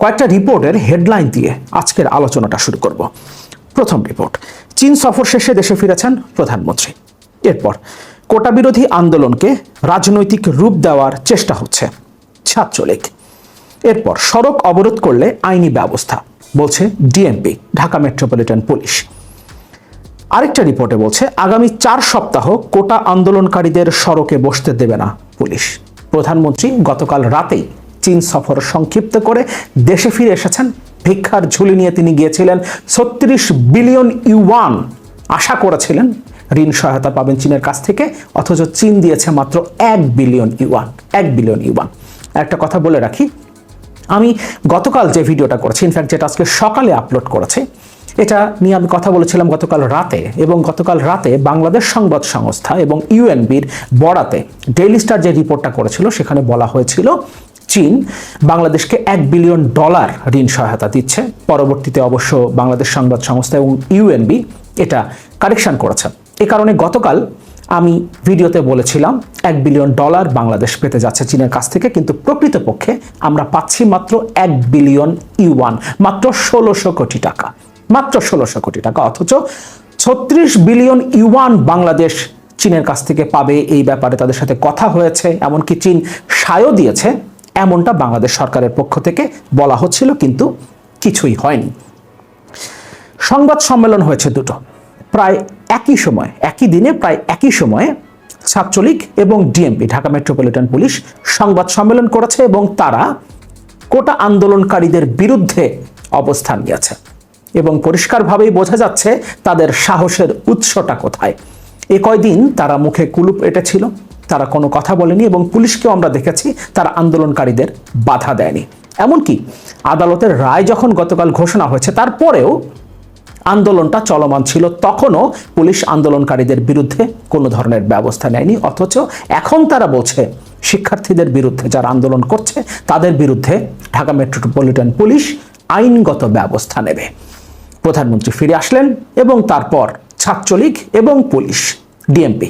কয়েকটা রিপোর্টের হেডলাইন দিয়ে আজকের আলোচনাটা শুরু করব। প্রথম রিপোর্ট, চীন সফর শেষে দেশে ফিরেছেন প্রধানমন্ত্রী। এরপর, কোটা বিরোধী আন্দোলনকে রাজনৈতিক রূপ দেওয়ার চেষ্টা হচ্ছে ছাত্রলীগ। এরপর, সড়ক অবরোধ করলে আইনি ব্যবস্থা, বলছে ডিএমপি, ঢাকা মেট্রোপলিটন পুলিশ। আরেকটা রিপোর্টে বলছে, আগামী চার সপ্তাহ কোটা আন্দোলনকারীদের সড়কে বসতে দেবে না পুলিশ। প্রধানমন্ত্রী গতকাল রাতেই চীন সফর সংক্ষিপ্ত করে দেশে ফিরে এসেছেন। ভিক্ষার ঝুলি নিয়ে তিনি গিয়েছিলেন। ছত্রিশ বিলিয়ন ইউয়ান আশা করেছিলেন ঋণ সহায়তা পাবেন চীনের কাছ থেকে, অথচ চীন দিয়েছে মাত্র এক বিলিয়ন ইউয়ান, এক বিলিয়ন ইউয়ান। একটা কথা বলে রাখি, আমি গতকাল যে ভিডিওটা করেছি ইনফ্যাক্ট যেটা আজকে সকালে আপলোড করেছে, এটা নিয়ে আমি কথা বলেছিলাম গতকাল রাতে এবং গতকাল রাতে বাংলাদেশ সংবাদ সংস্থা এবং ইউএনবির বরাতে ডেইলি স্টার যে রিপোর্টটা করেছিল, সেখানে বলা হয়েছিল চীন বাংলাদেশকে এক বিলিয়ন ডলার ঋণ সহায়তা দিচ্ছে। পরবর্তীতে অবশ্য বাংলাদেশ সংবাদ সংস্থা এবং ইউএনবি এটা কারেকশন করেছে। এ কারণে গতকাল আমি ভিডিওতে বলেছিলাম, এক বিলিয়ন ডলার বাংলাদেশ পেতে যাচ্ছে চীনের কাছ থেকে, কিন্তু প্রকৃতপক্ষে আমরা পাচ্ছি মাত্র এক বিলিয়ন ইউয়ান, মাত্র ষোলোশো কোটি টাকা, মাত্র ষোলোশো কোটি টাকা। অথচ ছত্রিশ বিলিয়ন ইউয়ান বাংলাদেশ চীনের কাছ থেকে পাবে, এই ব্যাপারে তাদের সাথে কথা হয়েছে, এমনকি চীন সায়ও দিয়েছে। এমনটা বাংলাদেশ সরকারের পক্ষ থেকে বলা হচ্ছিল, কিন্তু কিছুই হয়নি। সংবাদ সম্মেলন হয়েছে দুটো। প্রায় একই সময়, একই দিনে প্রায় একই সময়ে ছাত্রলীগ এবং ডিএমপি, ঢাকা মেট্রোপলিটন পুলিশ সংবাদ সম্মেলন করেছে এবং তারা কোটা আন্দোলনকারীদের বিরুদ্ধে অবস্থান নিয়েছে এবং পরিষ্কারভাবেই বোঝা যাচ্ছে তাদের সাহসের উৎসটা কোথায়। এ কয়দিন তারা মুখে কুলুপ এঁটেছিল? তারা কোনো কথা বলেনি এবং পুলিশকেও আমরা দেখেছি তারা আন্দোলনকারীদের বাধা দেয়নি। এমনকি আদালতের রায় যখন গতকাল ঘোষণা হয়েছে, তারপরেও আন্দোলনটা চলমান ছিল, তখনও পুলিশ আন্দোলনকারীদের বিরুদ্ধে কোনো ধরনের ব্যবস্থা নেয়নি। অথচ এখন তারা বলছে, শিক্ষার্থীদের বিরুদ্ধে যারা আন্দোলন করছে, তাদের বিরুদ্ধে ঢাকা মেট্রোপলিটন পুলিশ আইনগত ব্যবস্থা নেবে। প্রধানমন্ত্রী ফিরে আসলেন এবং তারপর ছাত্রলীগ এবং পুলিশ, ডিএমপি।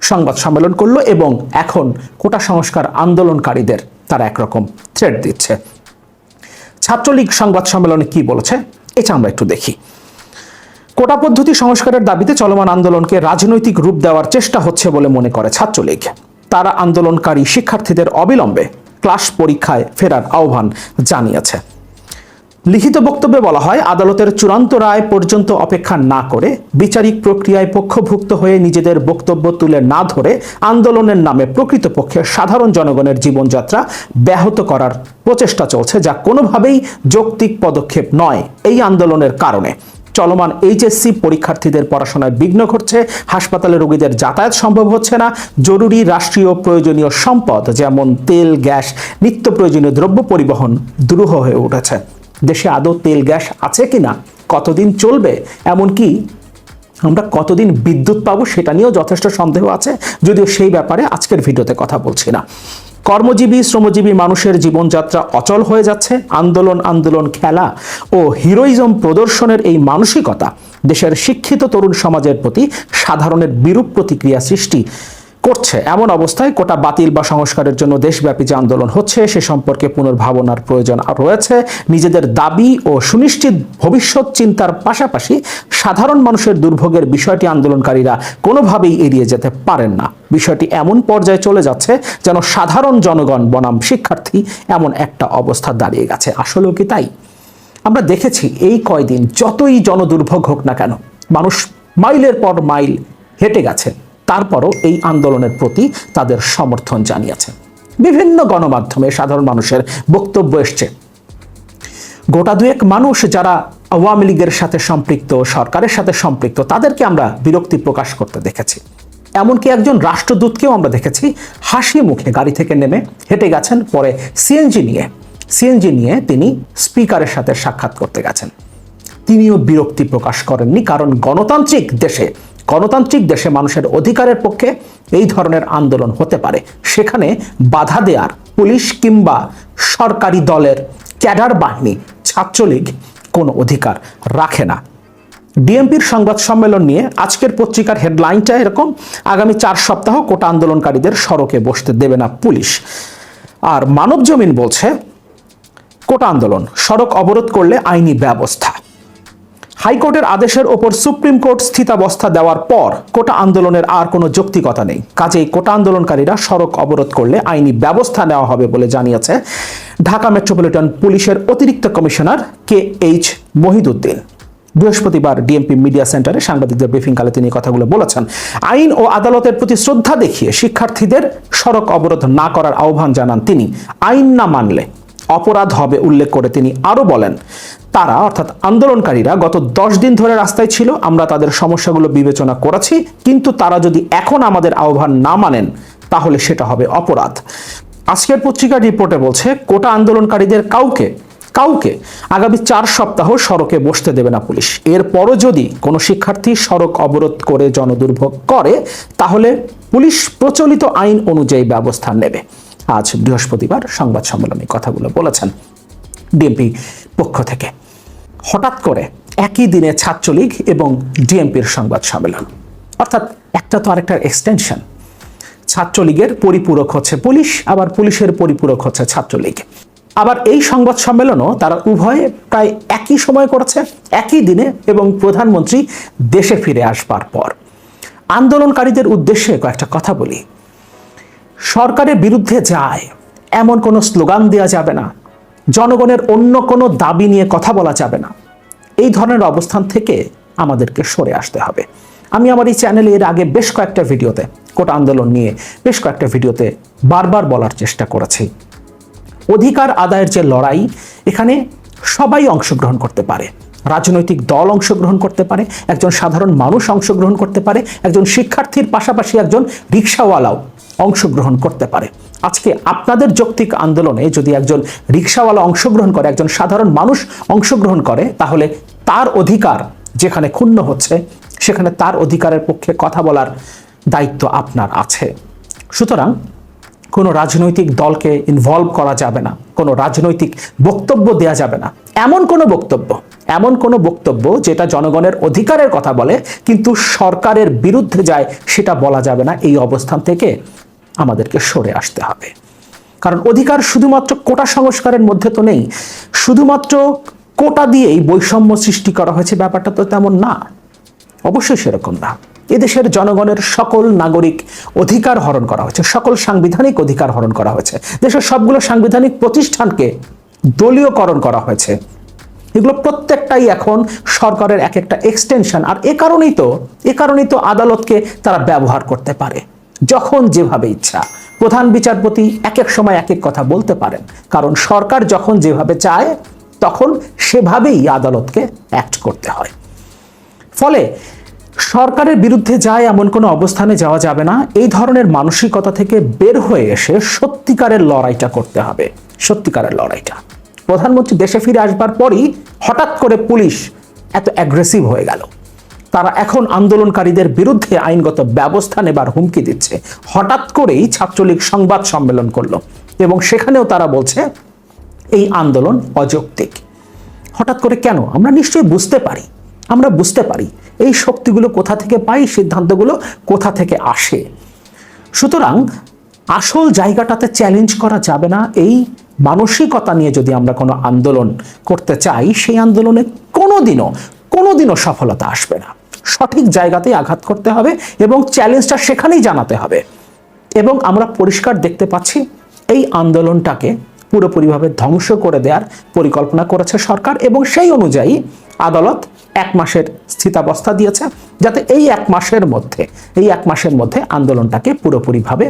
সংবাদ সম্মেলন করল এবং এখন কোটা সংস্কার আন্দোলনকারীদের তারা একরকম থ্রেড দিচ্ছে। ছাত্রলীগ সংবাদ সম্মেলনে কি বলেছে, এটা আমরা একটু দেখি। কোটা পদ্ধতি সংস্কারের দাবিতে চলমান আন্দোলনকে রাজনৈতিক রূপ দেওয়ার চেষ্টা হচ্ছে বলে মনে করে ছাত্রলীগ। তারা আন্দোলনকারী শিক্ষার্থীদের অবিলম্বে ক্লাস পরীক্ষায় ফেরার আহ্বান জানিয়েছে। লিখিত বক্তব্যে বলা হয়, আদালতের চূড়ান্ত রায় পর্যন্ত অপেক্ষা না করে বিচারিক প্রক্রিয়ায় পক্ষভুক্ত হয়ে নিজেদের বক্তব্য তুলে না ধরে আন্দোলনের নামে প্রকৃতপক্ষে সাধারণ জনগণের জীবনযাত্রা ব্যাহত করার প্রচেষ্টা চলছে, যা কোনোভাবেই যৌক্তিক পদক্ষেপ নয় এই আন্দোলনের কারণে। চলমান এইচএসসি পরীক্ষার্থীদের পড়াশোনায় বিঘ্ন ঘটছে, হাসপাতালে রোগীদের যাতায়াত সম্ভব হচ্ছে না, জরুরি রাষ্ট্রীয় প্রয়োজনীয় সম্পদ যেমন তেল, গ্যাস, নিত্য প্রয়োজনীয় দ্রব্য পরিবহন দুরূহ হয়ে উঠেছে। দেশে আদৌ তেল গ্যাস আছে কিনা, কতদিন চলবে, এমনকি আমরা কতদিন বিদ্যুৎ পাবো সেটা নিয়েও যথেষ্ট সন্দেহ আছে, যদিও সেই ব্যাপারে আজকের ভিডিওতে কথা বলছি না। কর্মজীবী, শ্রমজীবী মানুষের জীবনযাত্রা অচল হয়ে যাচ্ছে। আন্দোলন আন্দোলন খেলা ও হিরোইজম প্রদর্শনের এই মানসিকতা দেশের শিক্ষিত তরুণ সমাজের প্রতি সাধারণের বিরূপ প্রতিক্রিয়া সৃষ্টি করছে। এমন অবস্থায় কোটা বাতিল বা সংস্কারের জন্য দেশব্যাপী যে আন্দোলন হচ্ছে, সে সম্পর্কে পুনর্ভাবনার প্রয়োজন রয়েছে। নিজেদের দাবি ও সুনিশ্চিত ভবিষ্যৎ চিন্তার পাশাপাশি সাধারণ মানুষের দুর্ভোগের বিষয়টি আন্দোলনকারীরা কোনোভাবেই এড়িয়ে যেতে পারেন না। বিষয়টি এমন পর্যায়ে চলে যাচ্ছে যেন সাধারণ জনগণ, বনাম শিক্ষার্থী, এমন একটা অবস্থা দাঁড়িয়ে গেছে। আসলেও কি তাই? আমরা দেখেছি এই কয়দিন যতই জনদুর্ভোগ হোক না কেন, মানুষ মাইলের পর মাইল হেঁটে গেছে। তারপরও এই আন্দোলনের প্রতি তাদের সমর্থন জানিয়েছে। বিভিন্ন গণমাধ্যমে সাধারণ মানুষের বক্তব্য এসছে। গোটা দুয়েক মানুষ যারা আওয়ামী লীগের সাথে সম্পৃক্ত, সরকারের সাথে সম্পৃক্ত, তাদেরকে আমরা বিরক্তি প্রকাশ করতে দেখেছি। এমনকি একজন রাষ্ট্রদূতকেও আমরা দেখেছি, হাসি মুখে গাড়ি থেকে নেমে হেঁটে গেছেন, পরে সিএনজি নিয়ে। সিএনজি নিয়ে তিনি স্পিকারের সাথে সাক্ষাৎ করতে গেছেন। তিনিও বিরক্তি প্রকাশ করেননি, কারণ গণতান্ত্রিক দেশে গণতান্ত্রিক দেশে মানুষের অধিকারের পক্ষে এই ধরনের আন্দোলন হতে পারে। সেখানে বাধা দেওয়ার পুলিশ কিংবা সরকারি দলের ক্যাডার বাহিনী, ছাত্রলীগ কোনো অধিকার রাখে না। ডিএমপির সংবাদ সম্মেলন নিয়ে আজকের পত্রিকার হেডলাইনটা এরকম, আগামী চার সপ্তাহ কোটা আন্দোলনকারীদের সড়কে বসতে দেবে না পুলিশ। আর মানব জমিন বলছে, কোটা আন্দোলন, সড়ক অবরোধ করলে আইনি ব্যবস্থা। হাইকোর্টের আদেশের ওপর সুপ্রিম কোর্ট স্থিতাবস্থা দেওয়ার পর কোটা আন্দোলনের আর কোনো যৌক্তিকতা নেই। কাজেই কোটা আন্দোলনকারীরা সড়ক অবরোধ করলে আইনি ব্যবস্থা নেওয়া হবে বলে জানিয়েছে ঢাকা মেট্রোপলিটন পুলিশের অতিরিক্ত কমিশনার কে এইচ মহিদুদ্দিন। বৃহস্পতিবার ডিএমপি মিডিয়া সেন্টারে সাংবাদিকদের ব্রিফিংকালে তিনি কথাগুলো বলেছেন, আইন ও আদালতের প্রতি শ্রদ্ধা দেখিয়ে শিক্ষার্থীদের সড়ক অবরোধ না করার আহ্বান জানান তিনি। আইন না মানলে অপরাধ হবে উল্লেখ করে তিনি আরও বলেন, তারা অর্থাৎ আন্দোলনকারীরা গত দশ দিন ধরে রাস্তায় ছিল, আমরা তাদের সমস্যাগুলো বিবেচনা করেছি, কিন্তু তারা যদি এখন আমাদের আহ্বান না মানেন, তাহলে সেটা হবে অপরাধ। আজকের পত্রিকার রিপোর্টে বলছে, কোটা আন্দোলনকারীদের কাউকে কাউকে আগামী চার সপ্তাহ সড়কে বসতে দেবে না পুলিশ। এরপরও যদি কোনো শিক্ষার্থী সড়ক অবরোধ করে জনদুর্ভোগ করে, তাহলে পুলিশ প্রচলিত আইন অনুযায়ী ব্যবস্থা নেবে। আজ বৃহস্পতিবার সংবাদ সম্মেলনে কথাগুলো বলেছেন ডিএমপি পক্ষ থেকে। হঠাৎ করে একই দিনে ছাত্রলীগ এবং ডিএমপির সংবাদ সম্মেলন। অর্থাৎ একটা তো আরেকটার এক্সটেনশন ছাত্রলীগের পরিপূরক হচ্ছে পুলিশ, আবার পুলিশের পরিপূরক হচ্ছে ছাত্রলীগ। আবার এই সংবাদ সম্মেলনও তারা উভয়ে প্রায় একই সময় করেছে, একই দিনে এবং প্রধানমন্ত্রী দেশে ফিরে আসবার পর। আন্দোলনকারীদের উদ্দেশ্যে কয়েকটা কথা বলি। সরকারের বিরুদ্ধে যায়। এমন কোনো স্লোগান দেওয়া যাবে না। জনগণের অন্য কোনো দাবি নিয়ে কথা বলা যাবে না। এই ধরনের অবস্থান থেকে আমাদেরকে সরে আসতে হবে। আমি আমার এই চ্যানেলে এর আগে বেশ কয়েকটা ভিডিওতে, কোটা আন্দোলন নিয়ে বেশ কয়েকটা ভিডিওতে বারবার বলার চেষ্টা করেছি। অধিকার আদায়ের যে লড়াই, এখানে সবাই অংশগ্রহণ করতে পারে। রাজনৈতিক দল অংশগ্রহণ করতে পারে, একজন সাধারণ মানুষ অংশগ্রহণ করতে পারে, একজন শিক্ষার্থীর পাশাপাশি একজন রিক্সাওয়ালাও অংশগ্রহণ করতে পারে। আজকে আপনাদের যৌক্তিক আন্দোলনে যদি একজন রিক্সাওয়ালা অংশগ্রহণ করে, একজন সাধারণ মানুষ অংশগ্রহণ করে, তাহলে তার অধিকার যেখানে ক্ষুণ্ণ হচ্ছে, সেখানে তার অধিকারের পক্ষে কথা বলার দায়িত্ব আপনার আছে। সুতরাং কোনো রাজনৈতিক দলকে ইনভলভ করা যাবে না। কোনো রাজনৈতিক বক্তব্য দেয়া যাবে না। এমন কোনো বক্তব্য, এমন কোনো বক্তব্য যেটা জনগণের অধিকারের কথা বলে, কিন্তু সরকারের বিরুদ্ধে যায়, সেটা বলা যাবে না। এই অবস্থান থেকে আমাদেরকে সরে আসতে হবে। কারণ অধিকার শুধুমাত্র কোটা সংস্কারের মধ্যে তো নেই। শুধুমাত্র কোটা দিয়েই বৈষম্য সৃষ্টি করা হয়েছে, ব্যাপারটা তো তেমন না। অবশ্যই সেরকম না। এদেশের জনগণের সকল নাগরিক অধিকার হরণ করা হয়েছে, সকল সাংবিধানিক অধিকার হরণ করা হয়েছে। দেশের সবগুলো সাংবিধানিক প্রতিষ্ঠানকে দলীয়করণ করা হয়েছে। এগুলো প্রত্যেকটাই এখন সরকারের এক একটা এক্সটেনশন আর এ কারণেই তো, এ কারণেই তো আদালতকে তারা ব্যবহার করতে পারে, যখন যেভাবে ইচ্ছা। প্রধান বিচারপতি এক এক সময় এক এক কথা বলতে পারেন, কারণ সরকার যখন যেভাবে চায়, তখন সেভাবেই আদালতকে অ্যাক্ট করতে হয়। ফলে সরকারের বিরুদ্ধে যায় এমন কোনো অবস্থানে যাওয়া যাবে না। এই ধরনের মানসিকতা থেকে বের হয়ে এসে সত্যিকারের লড়াইটা করতে হবে। সত্যিকারের লড়াইটা। প্রধানমন্ত্রী দেশে ফিরে আসবার পরই হঠাৎ করে পুলিশ এত অ্যাগ্রেসিভ হয়ে গেল। তারা এখন আন্দোলনকারীদের বিরুদ্ধে আইনগত ব্যবস্থা নেবার হুমকি দিচ্ছে। হঠাৎ করেই ছাত্রলীগ সংবাদ সম্মেলন করল এবং সেখানেও তারা বলছে, এই আন্দোলন অযৌক্তিক। হঠাৎ করে কেন? আমরা নিশ্চয়ই বুঝতে পারি। আমরা বুঝতে পারি। এই শক্তিগুলো কোথা থেকে পাই? সিদ্ধান্তগুলো কোথা থেকে আসে? সুতরাং আসল জায়গাটাতে চ্যালেঞ্জ করা যাবে না। এই মানসিকতা নিয়ে যদি আমরা কোনো আন্দোলন করতে চাই, সেই আন্দোলনে কোনোদিনও কোনোদিনও সফলতা আসবে না। সঠিক জায়গাতেই আঘাত করতে হবে এবং চ্যালেঞ্জটা সেখানেই জানাতে হবে। এবং আমরা পরিষ্কার দেখতে পাচ্ছি, এই আন্দোলনটাকে পুরোপুরিভাবে ধ্বংস করে দেওয়ার পরিকল্পনা করেছে সরকার এবং সেই অনুযায়ী আদালত এক মাসের স্থিতাবস্থা দিয়েছে, যাতে এই এক মাসের মধ্যে, এই এক মাসের মধ্যে আন্দোলনটাকে পুরোপুরিভাবে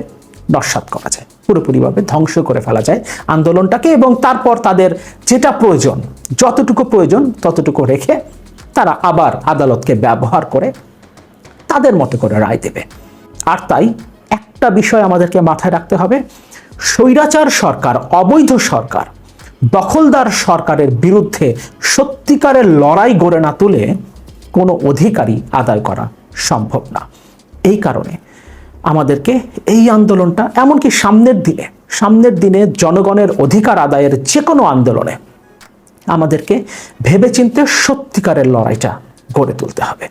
নস্বাত করা যায়, পুরোপুরিভাবে ধ্বংস করে ফেলা যায় আন্দোলনটাকে এবং তারপর তাদের যেটা প্রয়োজন, যতটুকু প্রয়োজন ততটুকু রেখে তারা আবার আদালতকে ব্যবহার করে তাদের মতো করে রায় দেবে। আর তাই একটা বিষয় আমাদেরকে মাথায় রাখতে হবে, স্বৈরাচার সরকার, অবৈধ সরকার দখলদার সরকারের বিরুদ্ধে সত্যিকারের লড়াই গড়ে না তুলে কোনো অধিকারই আদায় করা সম্ভব না। এই কারণে আমাদেরকে এই আন্দোলনটা এমনকি সামনের দিনে সামনের দিনে জনগণের অধিকার আদায়ের যে কোনো আন্দোলনে আমাদেরকে ভেবেচিন্তে সত্যিকারের লড়াইটা গড়ে তুলতে হবে।